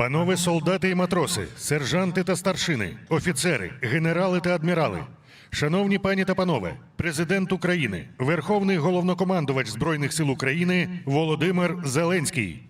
Панове солдати і матроси, сержанти та старшини, офіцери, генерали та адмірали, шановні пані та панове, президент України, Верховний головнокомандувач Збройних сил України Володимир Зеленський.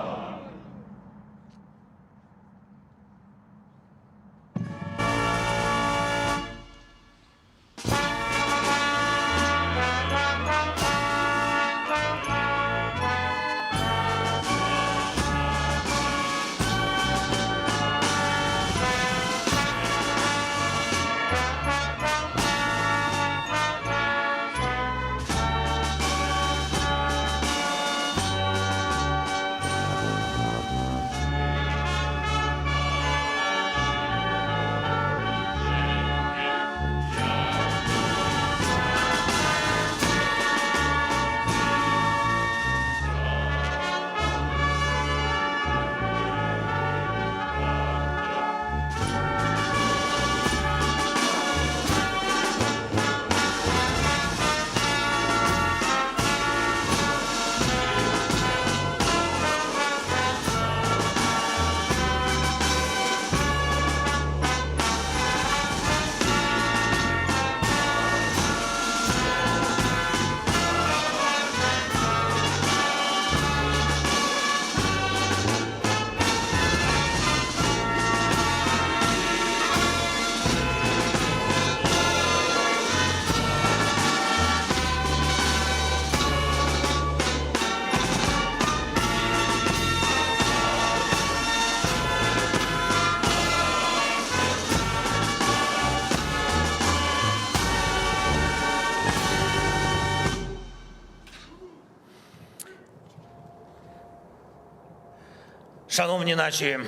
Шановні наші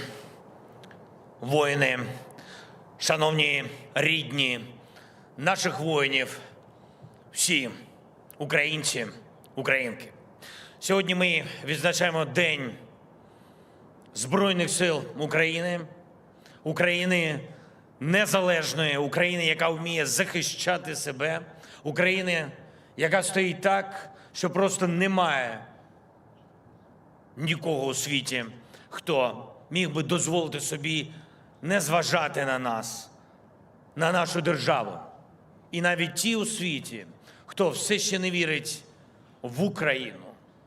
воїни, шановні рідні наших воїнів, всі українці, українки. Сьогодні ми відзначаємо День Збройних сил України, України незалежної, України, яка вміє захищати себе, України, яка стоїть так, що просто немає нікого у світі, хто міг би дозволити собі не зважати на нас, на нашу державу. І навіть ті у світі, хто все ще не вірить в Україну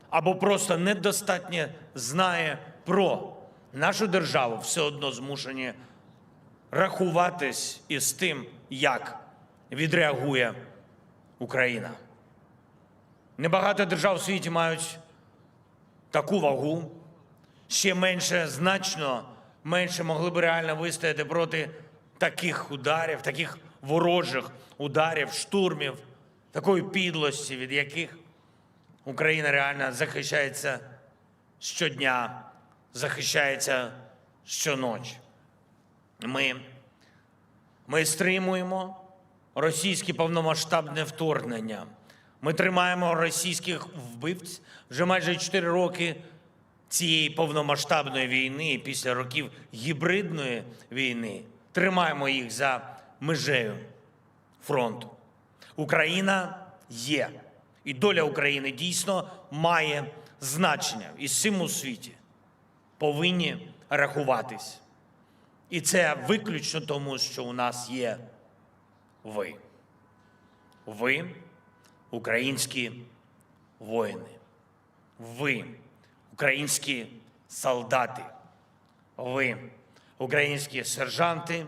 або просто недостатньо знає про нашу державу, все одно змушені рахуватись із тим, як відреагує Україна. Небагато держав у світі мають таку вагу, ще менше, значно менше могли б реально вистояти проти таких ударів, таких ворожих ударів, штурмів, такої підлості, від яких Україна реально захищається щодня, захищається щоночі. Ми, ми стримуємо російське повномасштабне вторгнення. Ми тримаємо російських вбивць вже майже 4 роки цієї повномасштабної війни після років гібридної війни. Тримаємо їх за межею фронту. Україна є, і доля України дійсно має значення. І з цим у світі повинні рахуватись. І це виключно тому, що у нас є ви. Ви українські воїни. Ви українські солдати. Ви українські сержанти,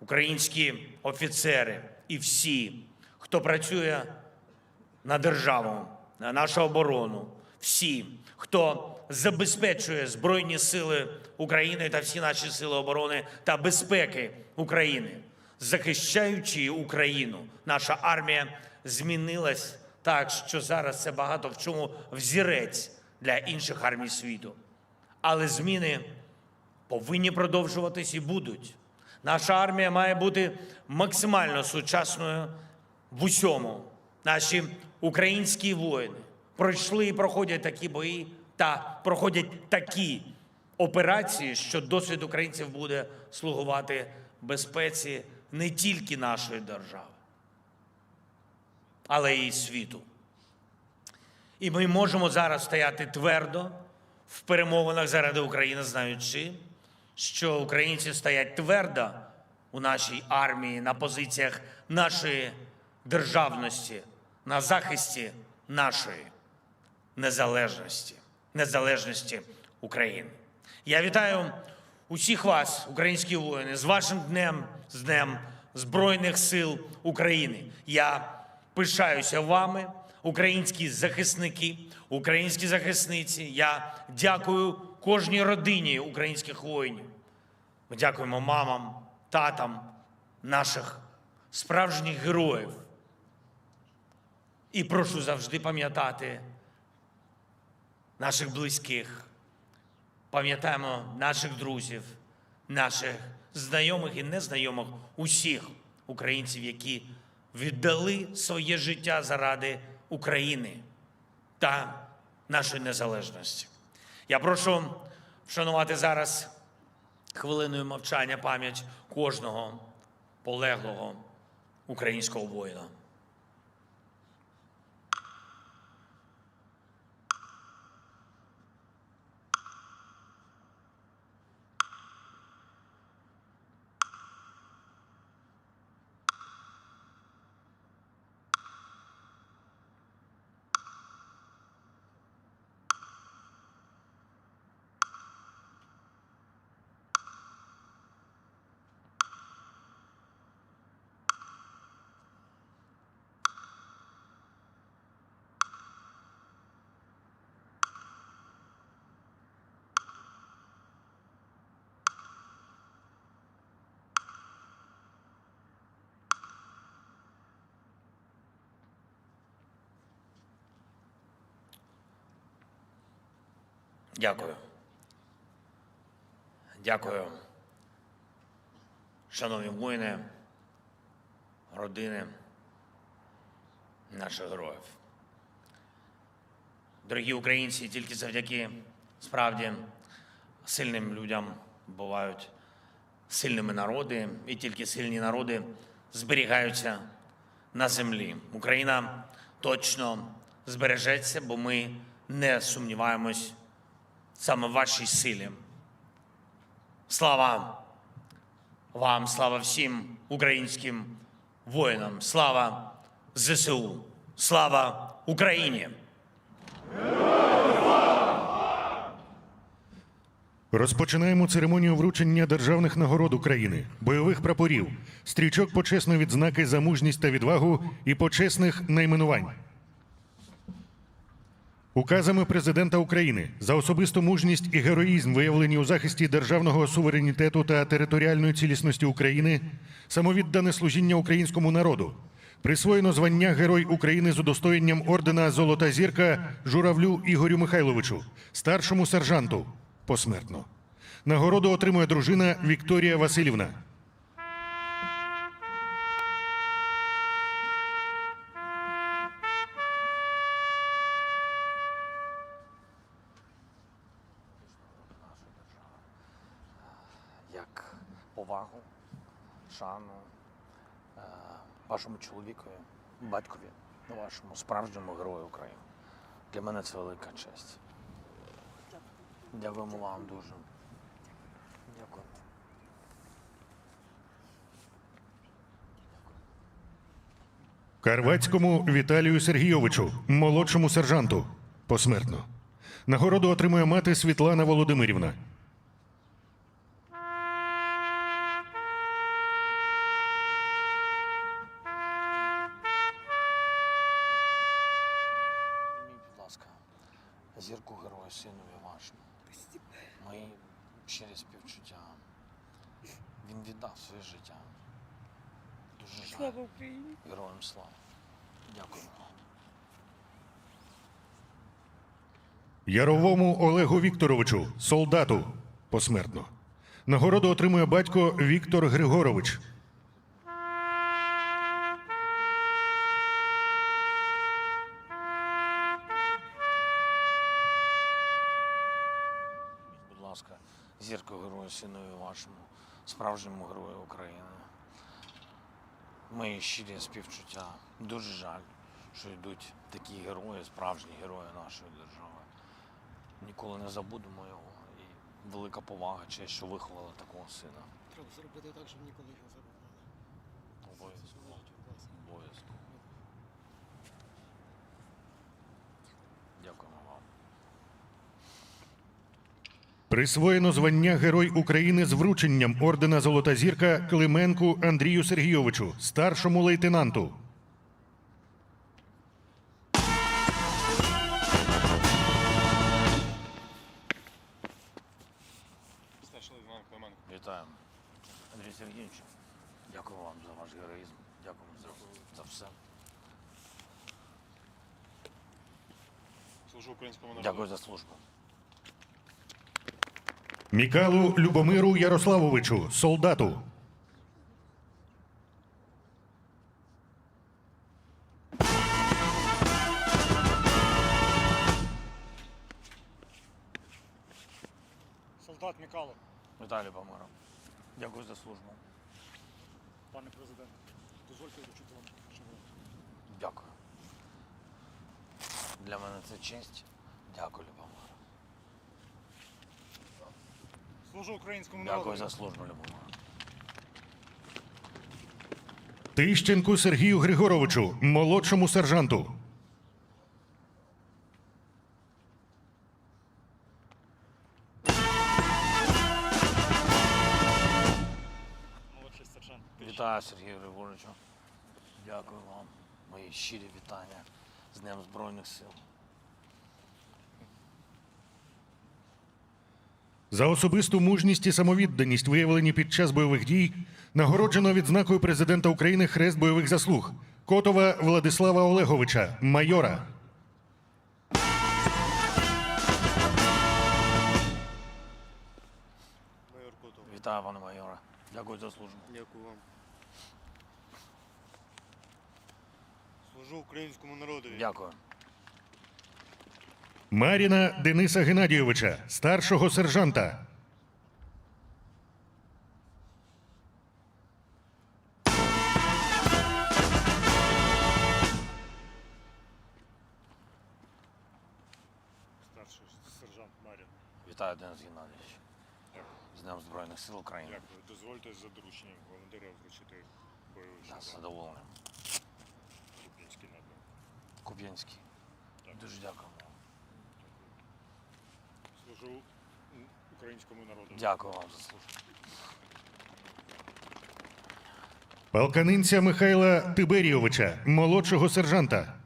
українські офіцери і всі, хто працює на державу, на нашу оборону, всі, хто забезпечує Збройні сили України та всі наші сили оборони та безпеки України, захищаючи Україну, наша армія змінилась так, що зараз це багато в чому взірець для інших армій світу. Але зміни повинні продовжуватись і будуть. Наша армія має бути максимально сучасною в усьому. Наші українські воїни пройшли і проходять такі бої та проходять такі операції, що досвід українців буде слугувати безпеці не тільки нашої держави, але й світу. І ми можемо зараз стояти твердо в перемовинах заради України, знаючи, що українці стоять твердо у нашій армії на позиціях нашої державності, на захисті нашої незалежності, незалежності України. Я вітаю усіх вас, українські воїни, з вашим днем, з Днем Збройних сил України. Я пишаюся вами, українські захисники, українські захисниці. Я дякую кожній родині українських воїнів. Ми дякуємо мамам, татам наших справжніх героїв. І прошу завжди пам'ятати наших близьких, пам'ятаємо наших друзів, наших знайомих і незнайомих, усіх українців, які віддали своє життя заради України та нашої незалежності. Я прошу вшанувати зараз хвилиною мовчання пам'ять кожного полеглого українського воїна. Дякую. Дякую. Шановні воїни, родини наших героїв. Дорогі українці, тільки завдяки справді сильним людям бувають сильними народи, і тільки сильні народи зберігаються на землі. Україна точно збережеться, бо ми не сумніваємось саме вашій силі. Слава вам, слава всім українським воїнам, слава ЗСУ, слава Україні! Розпочинаємо церемонію вручення державних нагород України, бойових прапорів, стрічок почесної відзнаки за мужність та відвагу і почесних найменувань. Указами президента України за особисту мужність і героїзм, виявлені у захисті державного суверенітету та територіальної цілісності України, самовіддане служіння українському народу, присвоєно звання Герой України з удостоєнням ордена Золота зірка Журавлю Ігорю Михайловичу, старшому сержанту, посмертно. Нагороду отримує дружина Вікторія Васильівна. Повагу, шану е, вашому чоловікові, батькові, вашому справжньому герою України. Для мене це велика честь. Дякуємо вам дуже. Дякую. Карвацькому Віталію Сергійовичу, молодшому сержанту, посмертно. Нагороду отримує мати Світлана Володимирівна. Слава Україні! Героям слава. Дякую. Яровому Олегу Вікторовичу, солдату посмертно. Нагороду отримує батько Віктор Григорович. Будь ласка, зірку герою Сіною вашому, справжньому герою України. Мої щирі співчуття. Дуже жаль, що йдуть такі герої, справжні герої нашої держави. Ніколи не забудемо його. І велика повага, честь, що виховали такого сина. Треба зробити так, щоб ніколи його забували. Обов'язково. Служить, будь ласка. Обов'язково. Дякуємо вам. Присвоєно звання Герой України з врученням ордена Золота зірка Клименку Андрію Сергійовичу, старшому лейтенанту. Мікалу Любомиру Ярославовичу, солдату. Солдат Мікало, Віталій Помиров. Дякую за службу. пане президент, дозвольте вручити вам шеврон. Дякую. Для мене це честь. Дякую, Любомир. Служу українському народу. Дякую за службу, Любомир. Тищенку Сергію Григоровичу, молодшому сержанту. Молодший сержант. Вітаю, Сергію Григоровичу. Дякую вам. Мої щирі вітання з Днем Збройних сил. За особисту мужність і самовідданість, виявлені під час бойових дій, нагороджено відзнакою президента України Хрест бойових заслуг Котова Владислава Олеговича, майора. Майор Котов. Вітаю, пане майоре. Дякую за службу. Дякую вам. Служу українському народові. Дякую. Маріна Дениса Геннадійовича, старшого сержанта. Старший сержант Марін. Вітаю, Денис Геннадійович. Дякую. З Днем Збройних сил України. Дякую. Дозвольте за дорученням командира вручити бойовий Я з задоволенням. Куп'янський напрямок. Куп'янський. Дуже дякую. Служу українському народу. Дякую вам за службу. Палканинця Михайла Тиберійовича, молодшого сержанта.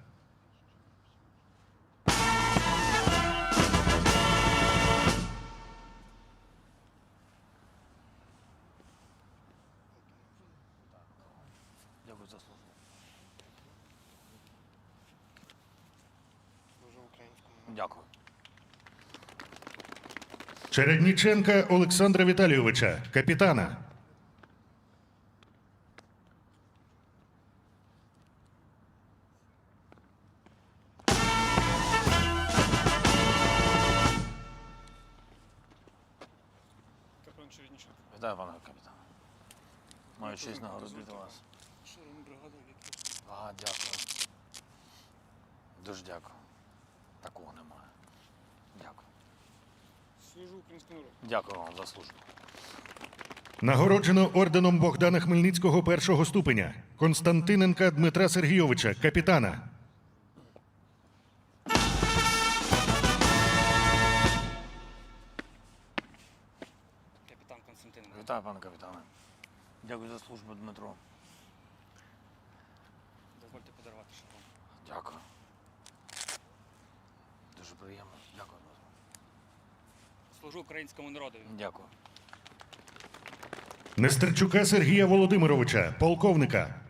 Чередніченка Олександра Віталійовича, капітана. Капран Чередніченко. Вітаю, пане капітан. Маю честь нагородити вас. Ага, дякую. Дуже дякую. Такого немає. Дякую. Служу українському народу. Дякую вам за службу. Нагороджено орденом Богдана Хмельницького першого ступеня. Константиненка Дмитра Сергійовича, капітана. Капітан Константин. Вітаю, пане капітане. Дякую за службу, Дмитро. Дозвольте подарувати шеврон. Дякую. Дуже приємно. Служу українському народу. Дякую. Нестерчука Сергія Володимировича, полковника.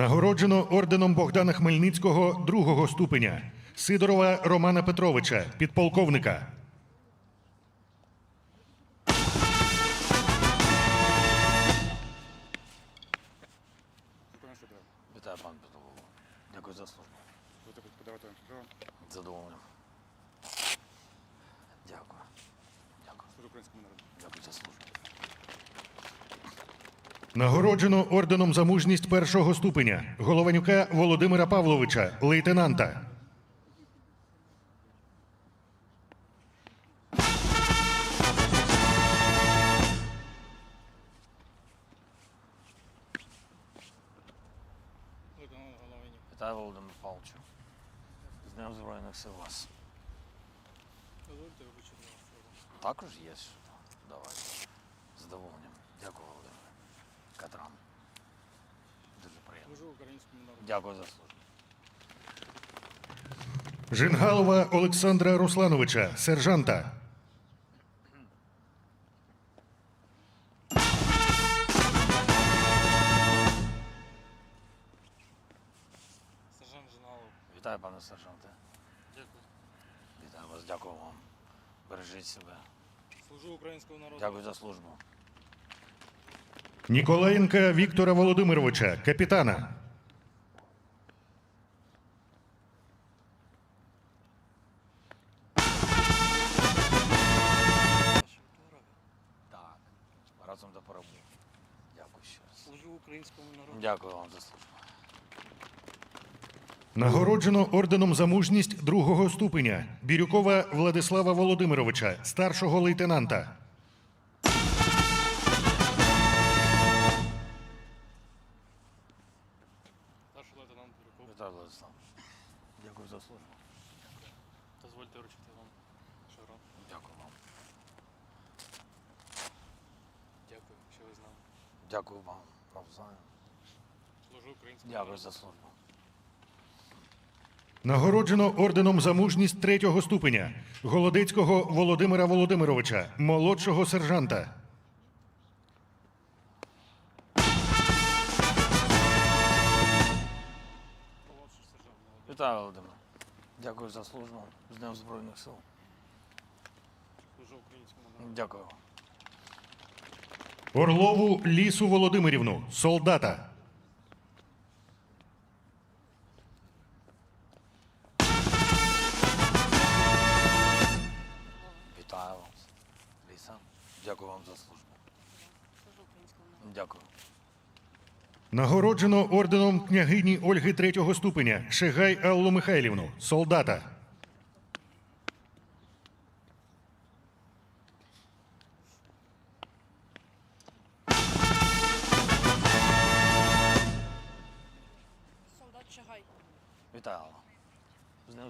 Нагороджено орденом Богдана Хмельницького другого ступеня Сидорова Романа Петровича, підполковника. Вітаю, пан Петро. Дякую за службу. Будете подавати вам прикривам. З Дякую. Дякую. Служу українському народу. Дякую за службу. Нагороджено орденом за мужність першого ступеня Голованюка Володимира Павловича, лейтенанта. Жингалова Олександра Руслановича, сержанта. Сержант Жиналов. Вітаю, пане сержанте. Дякую. Вітаю вас, дякую вам. Бережіть себе. Служу українському народу. Дякую за службу. Ніколаєнка Віктора Володимировича, капітана. Українському народу. Дякую вам за службу. Нагороджено орденом за мужність другого ступеня Бірюкова Владислава Володимировича, старшого лейтенанта. Старший лейтенант Бірюков. Вітаю, Владислав. Дякую за службу. Дозвольте вручити вам шеврон. Дякую вам. Дякую, що ви з нами. Дякую вам. Навзаєм. Служу українському Дякую за службу. Нагороджено орденом за мужність третього ступеня Голодецького Володимира Володимировича, молодшого сержанта. Вітаю, Володимир. Дякую за службу. З Днем Збройних сил. Служу українському народу. Дякую. Орлову Лісу Володимирівну, солдата. Вітаю вас. Ліса. Дякую вам за службу. Дякую. Нагороджено орденом княгині Ольги третього ступеня Шегай Аллу Михайлівну, солдата.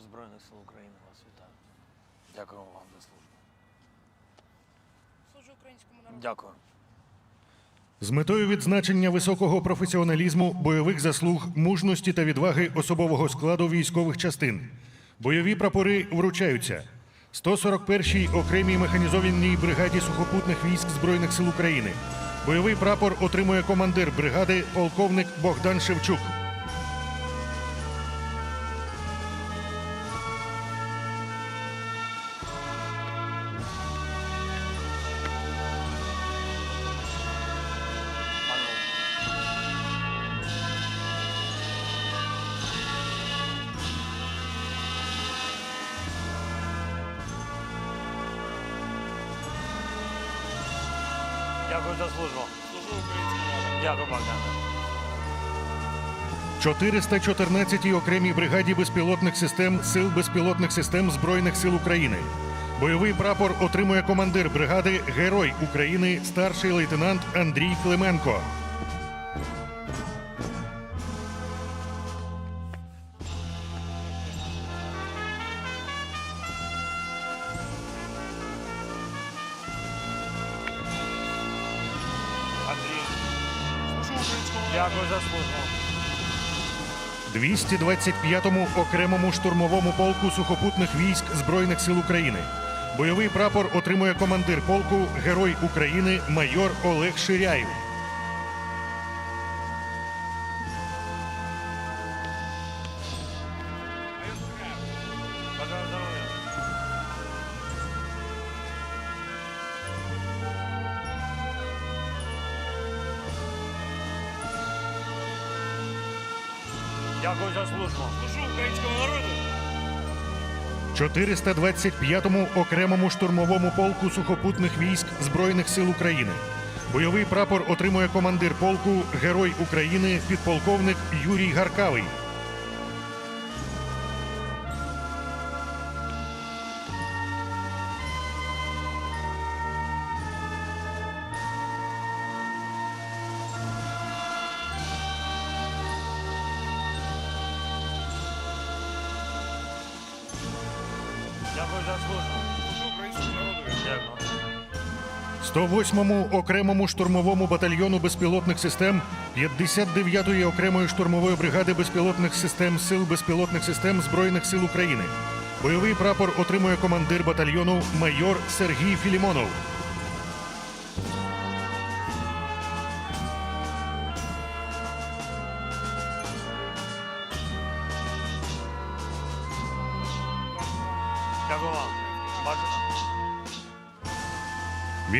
З Збройних сил України вас вітаю. Дякую вам за службу. Служу українському народу. Дякую. З метою відзначення високого професіоналізму, бойових заслуг, мужності та відваги особового складу військових частин. Бойові прапори вручаються 141-й окремій механізованій бригаді сухопутних військ Збройних сил України. Бойовий прапор отримує командир бригади полковник Богдан Шевчук. 414-й окремій бригаді безпілотних систем Сил безпілотних систем Збройних сил України. Бойовий прапор отримує командир бригади Герой України старший лейтенант Андрій Клименко. Андрій, дякую за службу. 225-му окремому штурмовому полку сухопутних військ Збройних сил України. Бойовий прапор отримує командир полку Герой України майор Олег Ширяєв. 425-му окремому штурмовому полку сухопутних військ Збройних сил України. Бойовий прапор отримує командир полку Герой України підполковник Юрій Гаркавий. 108-му окремому штурмовому батальйону безпілотних систем 59-ї окремої штурмової бригади безпілотних систем Сил безпілотних систем Збройних сил України. Бойовий прапор отримує командир батальйону майор Сергій Філімонов.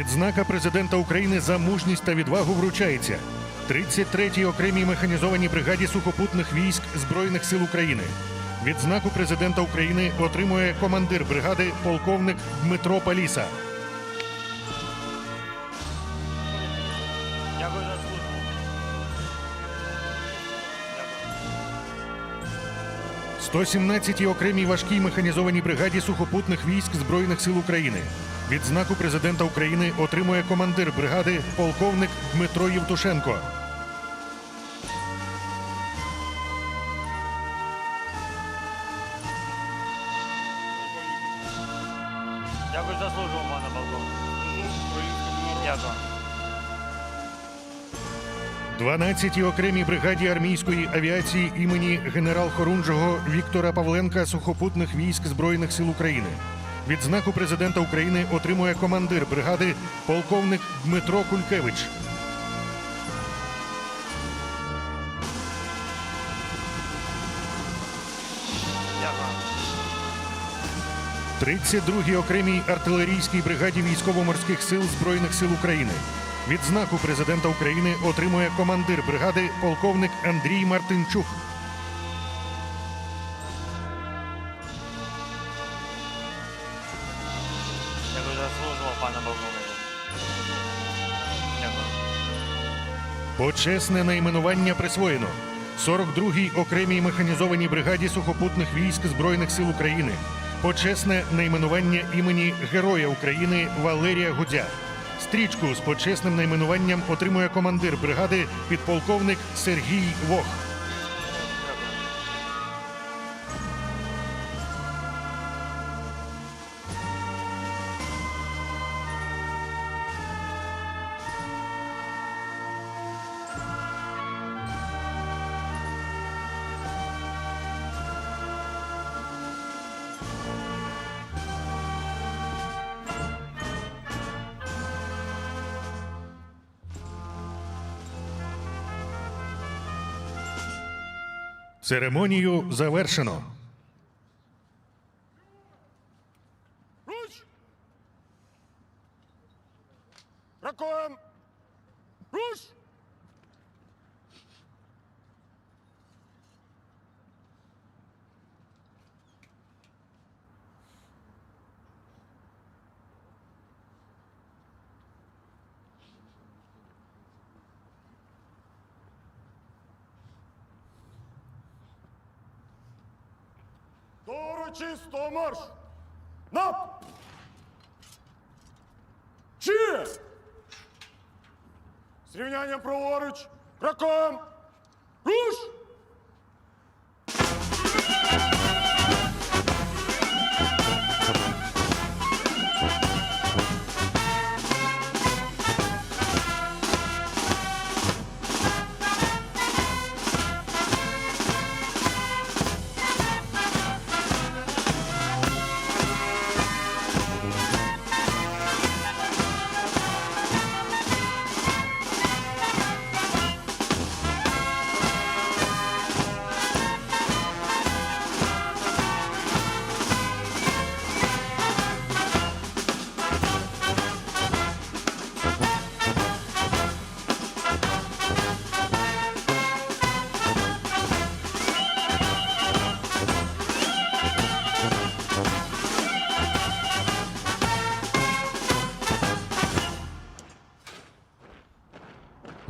Відзнака президента України за мужність та відвагу вручається 33-й окремій механізованій бригаді сухопутних військ Збройних сил України. Відзнаку президента України отримує командир бригади полковник Дмитро Паліса. Дякую за службу. Дякую. 117-й окремій важкій механізованій бригаді сухопутних військ Збройних сил України. Відзнаку президента України отримує командир бригади полковник Дмитро Євтушенко. Дякую за службу, пане полковник. Дякую. 12-й окремій бригаді армійської авіації імені генерал Хорунжого Віктора Павленка сухопутних військ Збройних сил України. Відзнаку президента України отримує командир бригади полковник Дмитро Кулькевич. Дякую. 32-й окремій артилерійській бригаді військово-морських сил Збройних сил України. Відзнаку президента України отримує командир бригади полковник Андрій Мартинчук. Дякую за службу, пане полковнику. Дякую. Почесне найменування присвоєно 42-й окремій механізованій бригаді сухопутних військ Збройних сил України. Почесне найменування імені Героя України Валерія Гудзя. Стрічку з почесним найменуванням отримує командир бригади підполковник Сергій Вох. Церемонію завершено. З рівнянням праворуч! Раком! Руш!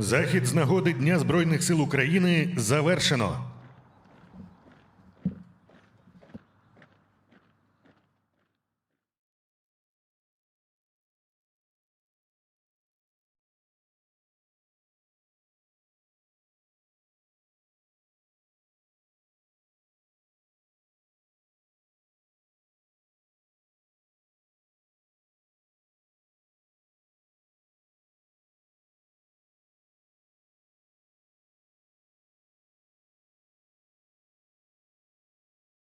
Захід з нагоди Дня Збройних сил України завершено.